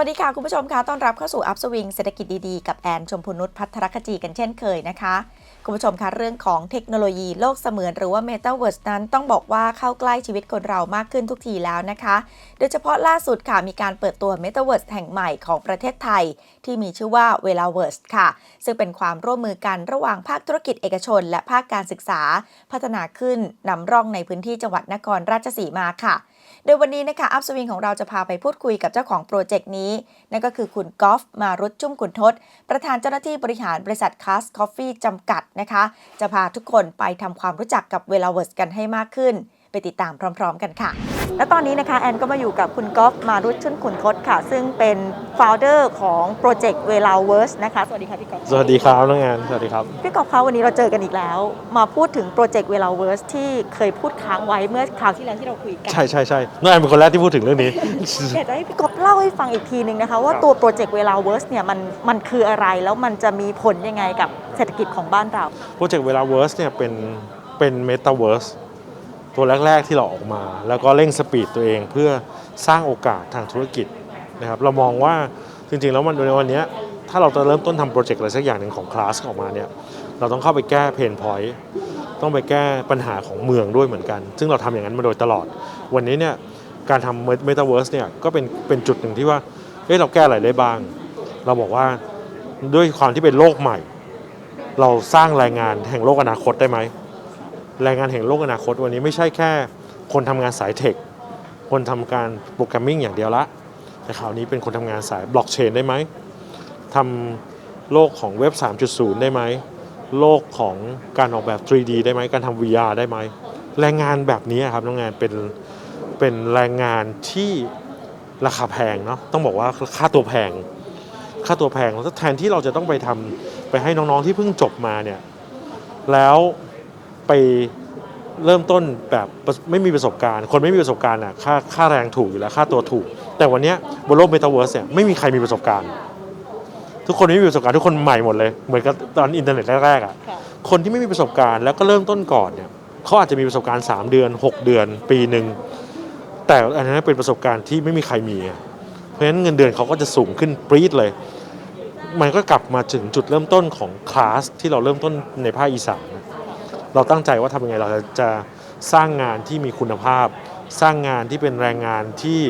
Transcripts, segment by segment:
วัสดีค่ะ คุณผู้ชมคะต้อนรับเข้าสู่อัพสวิงเศรษฐกิจดีๆ กับแอนชมพูนุชพัทรคจีกันเช่นเคยนะคะ คุณผู้ชมคะเรื่องของเทคโนโลยีโลกเสมือนหรือว่า m e t a เวิร์สนั้นต้องบอกว่าเข้าใกล้ชีวิตคนเรามากขึ้นทุกทีแล้วนะคะ โดยเฉพาะล่าสุดค่ะมีการเปิดตัว m e t a เวิร์สแห่งใหม่ของประเทศไทย ที่มีชื่อว่า v e l a v e r s e ค่ะ ซึ่งเป็นความร่วมมือกันระหว่างภาคธุรกิจเอกชน และภาคการศึกษา พัฒนาขึ้นนำร่องในพื้นที่จังหวัดนครราชสีมาค่ะ โดยวันนี้นะคะอัพสวิงของเราจะพาไปพูดคุยกับเจ้าของโปรเจกต์นี้ นั่นก็คือคุณกอล์ฟมารุตจุ้มขุนทศ ประธานเจ้าหน้าที่บริหารบริษัทคัสคอฟฟี่จำกัดนะคะ จะพาทุกคนไปทำความรู้จักกับเวลาเวิร์สกันให้มากขึ้น ไปติดตามพร้อม ๆ กันค่ะ และตอนนี้นะคะแอนก็มาอยู่กับคุณกอล์ฟมารุตจุ้มขุนทศค่ะ ซึ่งเป็นฟาวเดอร์ของโปรเจกต์เวลาเวิร์สนะคะ สวัสดีค่ะพี่กอล์ฟสวัสดีครับน้องงาน สวัสดีครับ พี่กอล์ฟคะวันนี้เราเจอกันอีกแล้ว มาพูดถึงโปรเจกต์เวลาเวิร์สที่เคยพูดค้างไว้เมื่อคราวที่แล้วที่เราคุยกัน ใช่ใช่ใช่น้องงานเป็นคนแรกที่พูดถึงเรื่องนี้ อยากจะให้พี่กบเล่าให้ฟังอีกทีหนึ่งนะคะ ว่าตัวโปรเจกต์เวลาเวิร์สเนี่ยมันมันคืออะไรแล้วมันจะมีผลยังไงกับเศรษฐกิจของบ้านเรา โปรเจกต์เวลาเวิร์สเนี่ยเป็นเป็นเมตาเวิร์ส ตัวแรก ๆ ที่เราออกมา แล้วก็เร่งสปีดตัวเองเพื่อสร้างโอกาสทางธุรกิจนะครับเรามองว่าจริงๆ แล้วมันในวันนี้ถ้าเราจะเริ่มต้นทำโปรเจกต์อะไรสักอย่างหนึ่งของคลาสออกมาเนี่ยเราต้องเข้าไปแก้เพนพอยต์ต้องไปแก้ปัญหาของเมืองด้วยเหมือนกัน ซึ่งเราทำอย่างนั้นมาโดยตลอด วันนี้เนี่ยการทำเมตาเวิร์สเนี่ยก็เป็นเป็นจุดหนึ่งที่ว่าเฮ้ยเราแก้อะไรได้บ้าง เราบอกว่าด้วยความที่เป็นโลกใหม่ เราสร้างแรงงานแห่งโลกอนาคตได้ไหม แรงงานแห่งโลกอนาคตวันนี้ไม่ใช่แค่คนทำงานสายเทค คนทำการโปรแกรมมิ่งอย่างเดียวละ แต่คราวนี้เป็นคนทำงานสายบล็อกเชนได้ไหมทำโลกของเว็บ 3.0 ได้ไหม โลกของการออกแบบ 3D ได้ไหม การทำ VR ได้ไหม แรงงานแบบนี้ครับน้องงานเป็นเป็นแรงงานที่ราคาแพงเนาะ ต้องบอกว่าค่าตัวแพง ค่าตัวแพงแล้วแทนที่เราจะต้องไปทำไปให้น้องๆที่เพิ่งจบมาเนี่ย แล้ว ไปเริ่มต้นแบบไม่มีประสบการณ์ คนไม่มีประสบการณ์อะค่าค่าแรงถูกอยู่แล้วค่าตัวถูก แต่วันเนี้ยบนโลกเมตาเวิร์สเนี่ยไม่มีใครมีประสบการณ์ ทุกคนไม่มีประสบการณ์ทุกคนใหม่หมดเลย เหมือนกับตอนอินเทอร์เน็ตแรกๆอะคนที่ไม่มีประสบการณ์แล้วก็เริ่มต้นก่อนเนี่ยเขาอาจจะมีประสบการณ์ 3 เดือน 6 เดือน ปีหนึ่งแต่อันนั้นเป็นประสบการณ์ที่ไม่มีใครมีอะเพราะฉะนั้นเงินเดือนเขาก็จะสูงขึ้นปรี๊ดเลย มันก็กลับมาถึงจุดเริ่มต้นของคลาสที่เราเริ่มต้นในภาคอีสานนะ เราตั้งใจว่าทำยังไงเราจะสร้างงานที่มีคุณภาพ สร้างงานที่เป็นแรงงานที่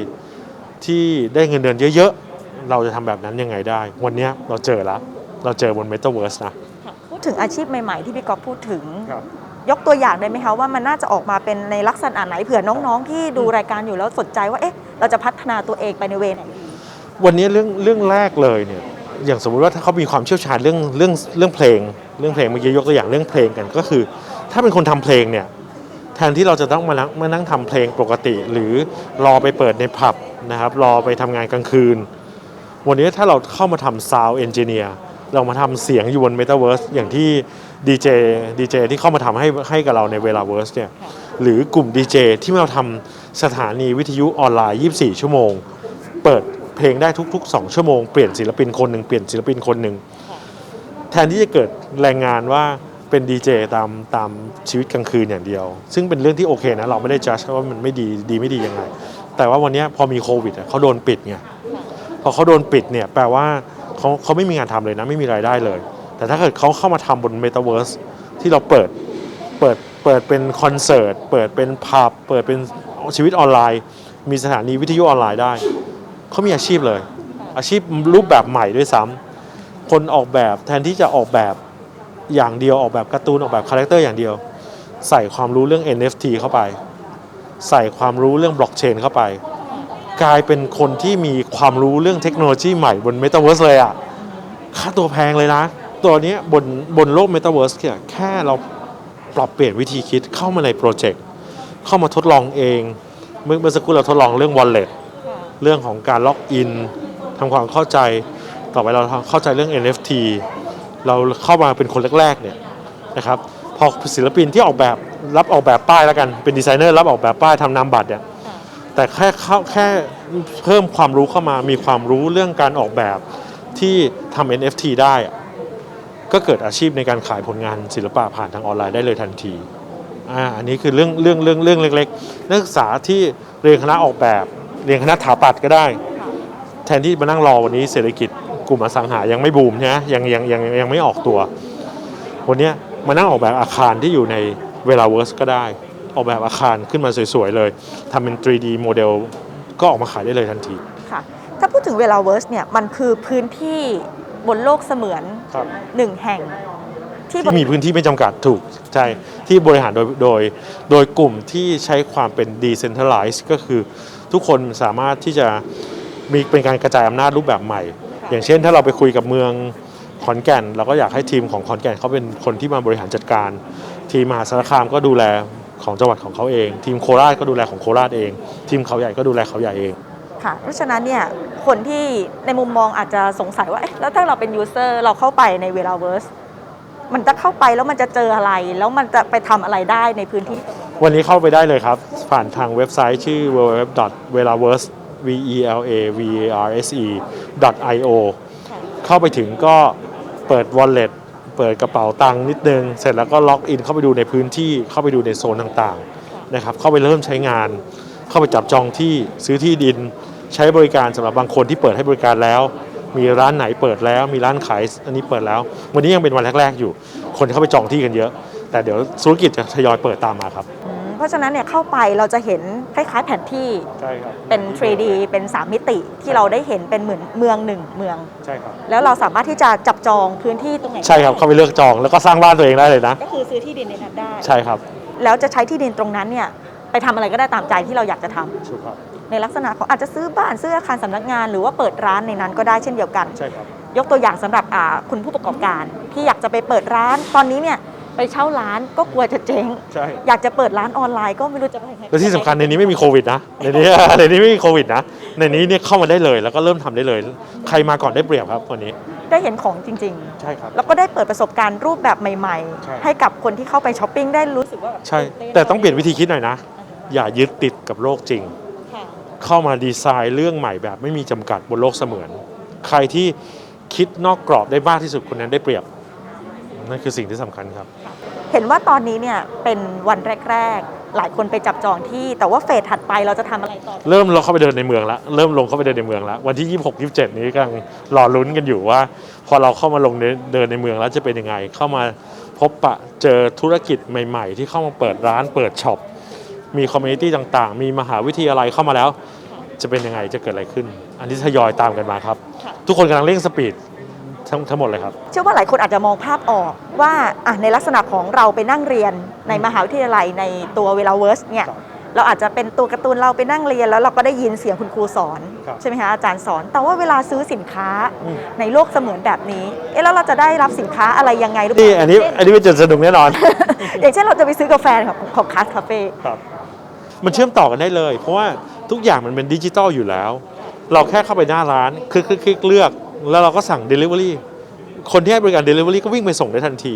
ที่ได้เงินเดือนเยอะๆ เราจะทำแบบนั้นยังไงได้ วันเนี้ยเราเจอแล้วเราเจอบน Metaverse นะ พูดถึงอาชีพใหม่ๆ ที่พี่กอฟพูดถึงครับยกตัวอย่างได้ไหมคะว่ามันน่าจะออกมาเป็นในลักษณะไหนเผื่อน้องๆ ที่ดูรายการอยู่แล้วสนใจว่าเอ๊ะเราจะพัฒนาตัวเองไปในเวไหนดีวันนี้เรื่องเรื่องแรกเลยเนี่ยอย่างสมมุติว่าถ้าเขามีความเชี่ยวชาญเรื่องเรื่องเรื่องเพลง เรื่องเพลงเมื่อกี้ยกตัวอย่างเรื่องเพลงกันก็คือ ถ้าเป็นคนทำเพลงเนี่ยแทนที่เราจะต้องมานั่งมานั่งทำเพลงปกติ หรือรอไปเปิดในผับนะครับรอไปทำงานกลางคืน วันนี้ถ้าเราเข้ามาทำซาวเอนจิเนียร์เรามาทำเสียงอยู่บน Metaverse อย่างที่ดีเจดีเจที่เข้ามาทำให้ให้กับเราในเวลาเวิร์สเนี่ยหรือกลุ่มดีเจที่เราทำสถานีวิทยุออนไลน์ 24 ชั่วโมง เปิดเพลงได้ทุก ๆ 2 ชั่วโมง เปลี่ยนศิลปินคนหนึ่งเปลี่ยนศิลปินคนหนึ่งแทนที่จะเกิดแรงงานว่า เป็นดีเจตามตามชีวิตกลางคืนอย่างเดียว ซึ่งเป็นเรื่องที่โอเคนะเราไม่ได้จัดว่ามันไม่ดีดีไม่ดียังไง แต่ว่าวันนี้พอมีโควิดเขาโดนปิดไงพอเขาโดนปิดเนี่ยแปลว่าเขาเขาไม่มีงานทำเลยนะไม่มีรายได้เลย แต่ถ้าเกิดเขาเข้ามาทำบน Metaverse ที่เราเปิดเปิดเปิดเป็นคอนเสิร์ตเปิดเป็นผับเปิดเป็นชีวิตออนไลน์ มีสถานีวิทยุออนไลน์ได้เขามีอาชีพเลย อาชีพรูปแบบใหม่ด้วยซ้ำคนออกแบบแทนที่จะออกแบบ อย่างเดียวออกแบบการ์ตูนออกแบบคาแรคเตอร์อย่างเดียว ใส่ความรู้เรื่อง NFT เข้าไป ใส่ความรู้เรื่องบล็อกเชนเข้าไป กลายเป็นคนที่มีความรู้เรื่องเทคโนโลยีใหม่บน Metaverse เลยอะค่าตัวแพงเลยนะ ตัวเนี้ยบนบนโลก Metaverse เนี่ยแค่เราปรับเปลี่ยนวิธีคิดเข้ามาในโปรเจกต์เข้ามาทดลองเองเมื่อเมื่อสักครู่เราทดลองเรื่อง wallet เรื่องของการล็อกอินทำความเข้าใจ ต่อไปเราเข้าใจเรื่อง NFT เราเข้ามาเป็นคนแรกๆเนี่ยนะครับพอศิลปินที่ออกแบบรับออกแบบป้ายแล้วกันเป็นดีไซเนอร์รับออกแบบป้ายทำนามบัตรเนี่ยแต่แค่เข้าแค่เพิ่มความรู้เข้ามามีความรู้เรื่องการออกแบบที่ทำ NFT ได้ ก็เกิดอาชีพในการขายผลงานศิลปะผ่านทางออนไลน์ได้เลยทันทีอ่าอันนี้คือเรื่องเรื่องเรื่องเรื่องเล็กๆ นักศึกษาที่เรียนคณะออกแบบ เรียนคณะถาปัดก็ได้ แทนที่มานั่งรอวันนี้เศรษฐกิจ กลุ่มอสังหายังไม่บูมใช่ไหมยังยังยังยังไม่ออกตัว วันเนี้ยมานั่งออกแบบอาคารที่อยู่ในเวลาเวิร์สก็ได้ ออกแบบอาคารขึ้นมาสวยๆเลยทำเป็น 3D โมเดลก็ออกมาขายได้เลยทันทีค่ะถ้าพูดถึงเวลาเวิร์สเนี่ยมันคือพื้นที่บนโลกเสมือนครับหนึ่งแห่งที่ที่มีพื้นที่ไม่จำกัดถูกใช่ที่บริหารโดยโดยโดยกลุ่มที่ใช้ความเป็น decentralized ก็คือทุกคนสามารถที่จะมีเป็นการกระจายอำนาจรูปแบบใหม่ อย่างเช่น ถ้าเราไปคุยกับเมืองขอนแก่น เราก็อยากให้ทีมของขอนแก่นเขาเป็นคนที่มาบริหารจัดการ ทีมมหาสารคามก็ดูแลของจังหวัดของเขาเอง ทีมโคราชก็ดูแลของโคราชเอง ทีมเขาใหญ่ก็ดูแลเขาใหญ่เองค่ะเพราะฉะนั้นเนี่ยคนที่ในมุมมองอาจจะสงสัยว่าเอ๊ะแล้วถ้าเราเป็นยูเซอร์เราเข้าไปในเวลาเวิร์สมันจะเข้าไปแล้วมันจะเจออะไร แล้วมันจะไปทำอะไรได้ในพื้นที่ตรงนี้วันนี้เข้าไปได้เลยครับ ผ่านทางเว็บไซต์ชื่อ www.velaverse v e l a v a r s e io เข้าไปถึงก็เปิด wallet เปิดกระเป๋าตังค์นิดนึง เสร็จแล้วก็ล็อกอินเข้าไปดูในพื้นที่เข้าไปดูในโซนต่างๆนะครับเข้าไปเริ่มใช้งาน เข้าไปจับจองที่ซื้อที่ดินใช้บริการสำหรับบางคนที่เปิดให้บริการแล้ว มีร้านไหนเปิดแล้ว มีร้านขายอันนี้เปิดแล้ว วันนี้ยังเป็นวันแรก ๆ อยู่ คนเข้าไปจองที่กันเยอะ แต่เดี๋ยวธุรกิจจะทยอยเปิดตามมาครับอืมเพราะฉะนั้นเนี่ยเข้าไปเราจะเห็น คล้าย ๆ แผนที่ใช่ครับเป็น 3D เป็น 3 มิติที่เราได้เห็นเป็นเหมือนเมืองหนึ่งเมือง ใช่ครับแล้วเราสามารถที่จะจับจองพื้นที่ตรงไหนใช่ครับเข้าไปเลือกจองแล้วก็สร้างบ้านตัวเองได้เลยนะ ก็คือซื้อที่ดินในนั้นได้ใช่ครับแล้วจะใช้ที่ดินตรงนั้นเนี่ยไปทำอะไรก็ได้ตามใจที่เราอยากจะทำถูกครับในลักษณะของอาจจะซื้อบ้านซื้ออาคารสำนักงาน หรือว่าเปิดร้านในนั้นก็ได้เช่นเดียวกัน ใช่ครับ ยกตัวอย่างสำหรับอ่าคุณผู้ประกอบการที่อยากจะไปเปิดร้านตอนนี้เนี่ย ไปเช่าร้านก็กลัวจะเจ๊ง ใช่ อยากจะเปิดร้านออนไลน์ก็ไม่รู้จะไปยังไงและที่สำคัญในนี้ไม่มีโควิดนะ ในนี้ ในนี้ไม่มีโควิดนะ ในนี้เนี่ยเข้ามาได้เลย แล้วก็เริ่มทำได้เลย ใครมาก่อนได้เปรียบครับวันนี้ ได้เห็นของจริง ใช่ครับ ๆ แล้วก็ได้เปิดประสบการณ์รูปแบบใหม่ ใช่ ๆ ให้กับคนที่เข้าไปช้อปปิ้งได้รู้สึกว่าบบใช่ นแต่ต้องเปลี่ยนวิธีคิดหน่อยนะ อย่ายึดติดกับโลกจริง ค่ะเข้ามาดีไซน์เรื่องใหม่แบบไม่มีจำกัดบนโลกเสมือน ใครที่คิดนอกกรอบได้มากที่สุดคนนั้นได้เปรียบ นั่นคือสิ่งที่สำคัญครับ เห็นว่าตอนนี้เนี่ยเป็นวันแรก ๆ หลายคนไปจับจองที่ แต่ว่าเฟสถัดไปเราจะทำอะไรต่อ เริ่มเราเข้าไปเดินในเมืองแล้วเริ่มลงเข้าไปเดินในเมืองแล้ววันที่ 26 27 นี้กำลังรอลุ้นกันอยู่ว่า พอเราเข้ามาลงในเดินในเมืองแล้วจะเป็นยังไง เข้ามาพบปะเจอธุรกิจใหม่ ๆ ที่เข้ามาเปิดร้านเปิดช็อปมีคอมมูนิตี้ต่างๆ มีมหาวิทยาลัยเข้ามาแล้ว จะเป็นยังไงจะเกิดอะไรขึ้น อันนี้ทยอยตามกันมาครับค่ะทุกคนกำลังเร่งสปีด ทั้งทั้งหมดเลยครับ เชื่อว่าหลายคนอาจจะมองภาพออกว่าอะในลักษณะของเราไปนั่งเรียนในมหาวิทยาลัยในตัวเวลาเวิร์สเนี่ยครับเราอาจจะเป็นตัวการ์ตูนเราไปนั่งเรียนแล้วเราก็ได้ยินเสียงคุณครูสอนครับใช่ไหมคะอาจารย์สอน แต่ว่าเวลาซื้อสินค้าอืมในโลกเสมือนแบบนี้เอ๊ะแล้วเราจะได้รับสินค้าอะไรยังไงหรือเปนี่ล่าอันนี้เช่อันนี้เป็นจุดสนุกแน่นอน อย่างเช่นเราจะไปซื้อกาแฟของของคาสคาเฟ่ครับมันเชื่อมต่อกันได้เลย เพราะว่าทุกอย่างมันเป็นดิจิตอลอยู่แล้ว เราแค่เข้าไปหน้าร้านคลิกคลิกคลิกเลือก แล้วเราก็สั่ง Delivery คนที่ให้บริการ Delivery ก็วิ่งไปส่งได้ทันที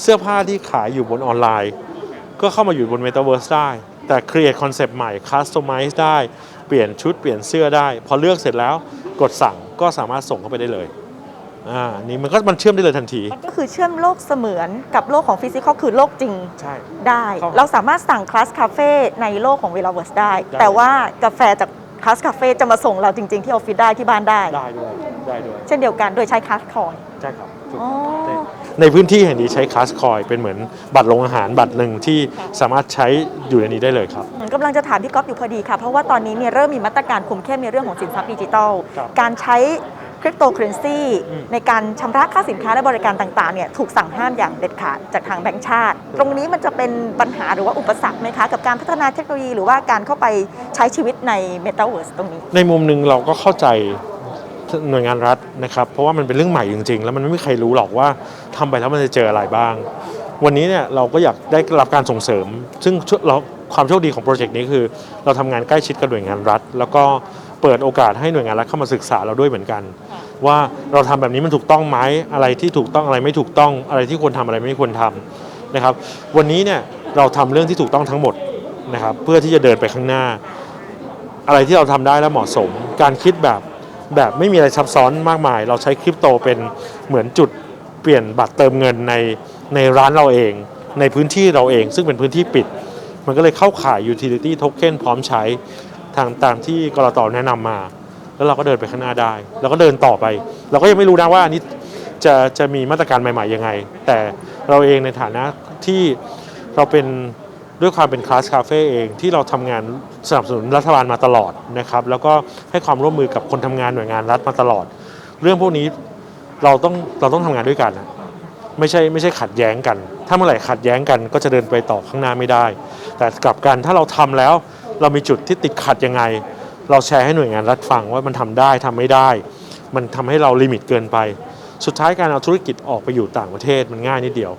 เสื้อผ้าที่ขายอยู่บนออนไลน์ ก็เข้ามาอยู่บน Metaverse ได้ แต่ create concept ใหม่ customize ได้ เปลี่ยนชุดเปลี่ยนเสื้อได้ พอเลือกเสร็จแล้วกดสั่งก็สามารถส่งเข้าไปได้เลยอ่านี่มันก็มันเชื่อมได้เลยทันทีมันก็คือเชื่อมโลกเสมือนกับโลกของฟิสิกอลคือโลกจริงใช่ ได้ครับเราสามารถสั่งคลาสคาเฟ่ในโลกของเวลาเวิร์สได้ ได้ แต่ว่ากาแฟจาก คลาสคาเฟ่จะมาส่งเราจริง ๆ ที่ออฟฟิศได้ที่บ้านได้ ได้ด้วยได้ด้วยเช่นเดียวกันโดยใช้คลาสคอย ใช่ครับถูกอ๋อใช่ในพื้นที่แห่งนี้ใช้คลาสคอยเป็นเหมือนบัตรลงอาหารบัตรหนึ่งที่ค่ะสามารถใช้อยู่ในนี้ได้เลยครับ กำลังจะถามพี่ก๊อฟอยู่พอดีค่ะ เพราะว่าตอนนี้เนี่ยเริ่มมีมาตรการคุมเข้มในเรื่องของสินทรัพย์ดิจิทัล ครับการใช้ คริปโตเคอเรนซีอืมในการชำระค่าสินค้าและบริการต่างๆเนี่ยถูกสั่งห้ามอย่างเด็ดขาดจากทางแบงก์ชาติ ตรงนี้มันจะเป็นปัญหาหรือว่าอุปสรรคไหมคะ กับการพัฒนาเทคโนโลยีหรือว่าการเข้าไปใช้ชีวิตในเมตาเวิร์สตรงนี้ ในมุมหนึ่งเราก็เข้าใจหน่วยงานรัฐนะครับ เพราะว่ามันเป็นเรื่องใหม่จริง ๆ แล้วมันไม่มีใครรู้หรอกว่าทำไปแล้วมันจะเจออะไรบ้าง วันนี้เนี่ยเราก็อยากได้รับการส่งเสริม ซึ่งเราความโชคดีของโปรเจกต์นี้คือ เราทำงานใกล้ชิดกับหน่วยงานรัฐ แล้วก็ เปิดโอกาสให้หน่วยงานรัฐเข้ามาศึกษาเราด้วยเหมือนกัน ว่าเราทำแบบนี้มันถูกต้องไหมอะไรที่ถูกต้องอะไรไม่ถูกต้องอะไรที่ควรทำอะไรไม่ควรทำนะครับ วันนี้เนี่ยเราทำเรื่องที่ถูกต้องทั้งหมดนะครับ เพื่อที่จะเดินไปข้างหน้า อะไรที่เราทำได้และเหมาะสม การคิดแบบแบบไม่มีอะไรซับซ้อนมากมาย เราใช้คริปโตเป็นเหมือนจุดเปลี่ยนบัตรเติมเงินในในร้านเราเอง ในพื้นที่เราเองซึ่งเป็นพื้นที่ปิด มันก็เลยเข้าข่าย utility token พร้อมใช้ ทางตามที่กรตแนะนำมา แล้วเราก็เดินไปข้างหน้าได้แล้วก็เดินต่อไป เราก็ยังไม่รู้นะว่าอันนี้จะจะมีมาตรการใหม่ๆยังไง แต่เราเองในฐานะที่เราเป็นด้วยความเป็นคลาสคาเฟ่เองที่เราทำงานสนับสนุนรัฐบาลมาตลอดนะครับแล้วก็ให้ความร่วมมือกับคนทำงานหน่วยงานรัฐมาตลอด เรื่องพวกนี้เราต้องเราต้องทำงานด้วยกันนะไม่ใช่ไม่ใช่ขัดแย้งกัน ถ้าเมื่อไหร่ขัดแย้งกันก็จะเดินไปต่อข้างหน้าไม่ได้ แต่กลับกันถ้าเราทำแล้ว เรามีจุดที่ติดขัดยังไง เราแชร์ให้หน่วยงานรัฐฟังว่ามันทำได้ทำไม่ได้ มันทำให้เราลิมิตเกินไป สุดท้ายการเอาธุรกิจออกไปอยู่ต่างประเทศมันง่ายนิดเดียว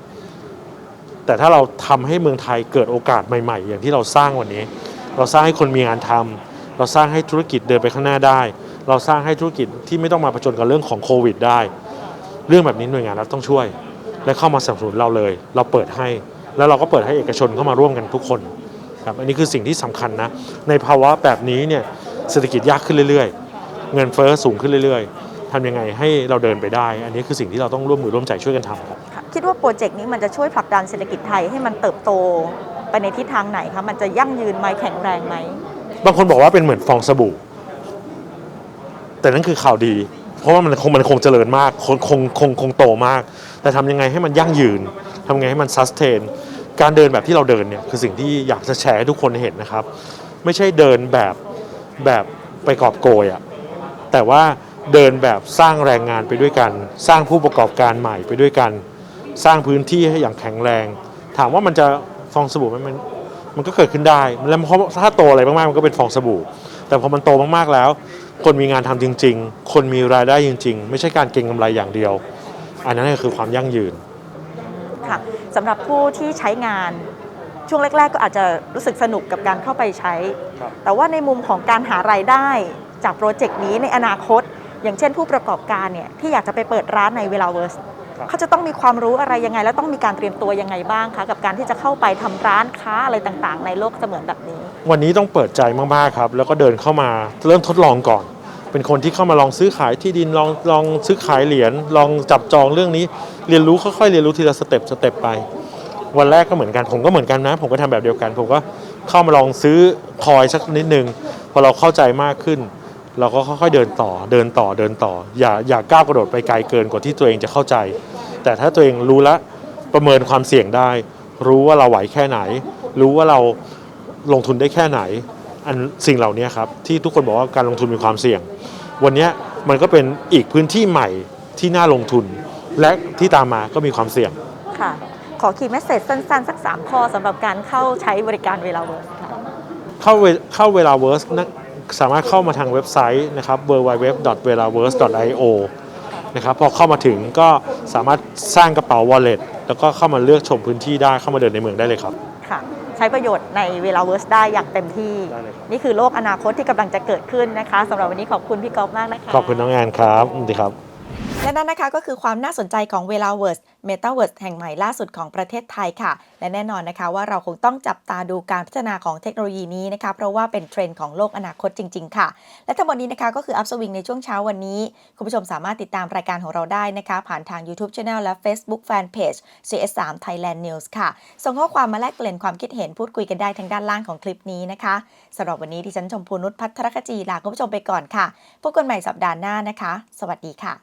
แต่ถ้าเราทำให้เมืองไทยเกิดโอกาสใหม่ ๆ อย่างที่เราสร้างวันนี้ เราสร้างให้คนมีงานทำเราสร้างให้ธุรกิจเดินไปข้างหน้าได้ เราสร้างให้ธุรกิจที่ไม่ต้องมาประจนกับเรื่องของโควิดได้ เรื่องแบบนี้หน่วยงานรัฐต้องช่วย และเข้ามาสนับสนุนเราเลย เราเปิดให้แล้วเราก็เปิดให้เอกชนเข้ามาร่วมกันทุกคน ครับอันนี้คือสิ่งที่สำคัญนะในภาวะแบบนี้เนี่ยเศรษฐกิจยากขึ้นเรื่อยๆ เงินเฟ้อสูงขึ้นเรื่อยๆทำยังไงให้เราเดินไปได้ อันนี้คือสิ่งที่เราต้องร่วมมือร่วมใจช่วยกันทำครับค่ะคิดว่าโปรเจกต์นี้มันจะช่วยผลักดันเศรษฐกิจไทยให้มันเติบโตไปในทิศทางไหนคะมันจะยั่งยืนไหมแข็งแรงไหมบางคนบอกว่าเป็นเหมือนฟองสบู่ แต่นั่นคือข่าวดี เพราะว่ามันคงมันคงเจริญมากคงคงคงคงโตมาก แต่ทำยังไงให้มันยั่งยืนทำยังไงให้มันซัสเทน การเดินแบบที่เราเดินเนี่ยคือสิ่งที่อยากจะแชร์ให้ทุกคนเห็นนะครับ ไม่ใช่เดินแบบแบบไปกอบโกยอะแต่ว่าเดินแบบสร้างแรงงานไปด้วยกัน สร้างผู้ประกอบการใหม่ไปด้วยกัน สร้างพื้นที่ให้อย่างแข็งแรง ถามว่ามันจะฟองสบู่ไหมมันมันก็เกิดขึ้นได้แล้วพราะถ้าโตอะไรมากๆมันก็เป็นฟองสบู่ แต่พอมันโตมากๆแล้ว คนมีงานทำจริง ๆ คนมีรายได้จริง ๆ ไม่ใช่การเก็งกำไรอย่างเดียว อันนั้นคือความยั่งยืน สำหรับผู้ที่ใช้งานช่วงแรก ๆ ก็อาจจะรู้สึกสนุกกับการเข้าไปใช้ครับแต่ว่าในมุมของการหารายได้จากโปรเจกต์นี้ในอนาคต อย่างเช่นผู้ประกอบการเนี่ยที่อยากจะไปเปิดร้านในเวลาเวิร์สครับเขาจะต้องมีความรู้อะไรยังไง แล้วต้องมีการเตรียมตัวยังไงบ้างคะกับการที่จะเข้าไปทำร้านค้าอะไรต่างๆ ในโลกเสมือนแบบนี้ วันนี้ต้องเปิดใจมากๆครับ แล้วก็เดินเข้ามาเริ่มทดลองก่อน เป็นคนที่เข้ามาลองซื้อขายที่ดินลองลองซื้อขายเหรียญลองจับจองเรื่องนี้ เรียนรู้ค่อยๆเรียนรู้ทีละสเต็ปสเต็ปไป วันแรกก็เหมือนกันผมก็เหมือนกันนะ ผมก็ทำแบบเดียวกัน ผมก็เข้ามาลองซื้อคอยสักนิดนึงพอเราเข้าใจมากขึ้น เราก็ค่อยๆเดินต่อเดินต่อเดินต่อ อย่าอย่าก้าวกระโดดไปไกลเกินกว่าที่ตัวเองจะเข้าใจ แต่ถ้าตัวเองรู้ละประเมินความเสี่ยงได้ รู้ว่าเราไหวแค่ไหน รู้ว่าเราลงทุนได้แค่ไหน อันสิ่งเหล่านี้ครับที่ทุกคนบอกว่าการลงทุนมีความเสี่ยง วันเนี้ยมันก็เป็นอีกพื้นที่ใหม่ที่น่าลงทุน และที่ตามมาก็มีความเสี่ยงค่ะ ขอคีย์เมสเซจสั้นๆ สัก 3 ข้อสำหรับการเข้าใช้บริการเวลาเวิร์สค่ะเข้าเวเข้าเวลาเวิร์สนะสามารถเข้ามาทางเว็บไซต์นะครับ www.velaverse.io นะครับพอเข้ามาถึงก็สามารถสร้างกระเป๋า wallet แล้วก็เข้ามาเลือกชมพื้นที่ได้เข้ามาเดินในเมืองได้เลยครับค่ะใช้ประโยชน์ในเวลาเวิร์สได้อย่างเต็มที่ ได้เลยครับ นี่คือโลกอนาคตที่กำลังจะเกิดขึ้นนะคะสำหรับวันนี้ขอบคุณพี่ก๊อฟมากนะคะ ขอบคุณน้องแอนครับสวัสดีครับ และนั่นนะคะก็คือความน่าสนใจของเวลาเวิร์สเมตาเวิร์สแห่งใหม่ล่าสุดของประเทศไทยค่ะ และแน่นอนนะคะว่าเราคงต้องจับตาดูการพัฒนาของเทคโนโลยีนี้นะคะเพราะว่าเป็นเทรนด์ของโลกอนาคตจริง ๆ ค่ะ และทั้งหมดนี้นะคะก็คืออัพสวิงในช่วงเช้าวันนี้ คุณผู้ชมสามารถติดตามรายการของเราได้นะคะ ผ่านทาง YouTube Channel และ Facebook Fanpage CS3 Thailand News ค่ะ ส่งข้อความมาแลกเปลี่ยนความคิดเห็นพูดคุยกันได้ทางด้านล่างของคลิปนี้นะคะสำหรับวันนี้ดิฉันชมพูนุชพัทรคจีลาคุณผู้ชมไปก่อนค่ะพบกันใหม่สัปดาห์หน้านะคะ สวัสดีค่ะ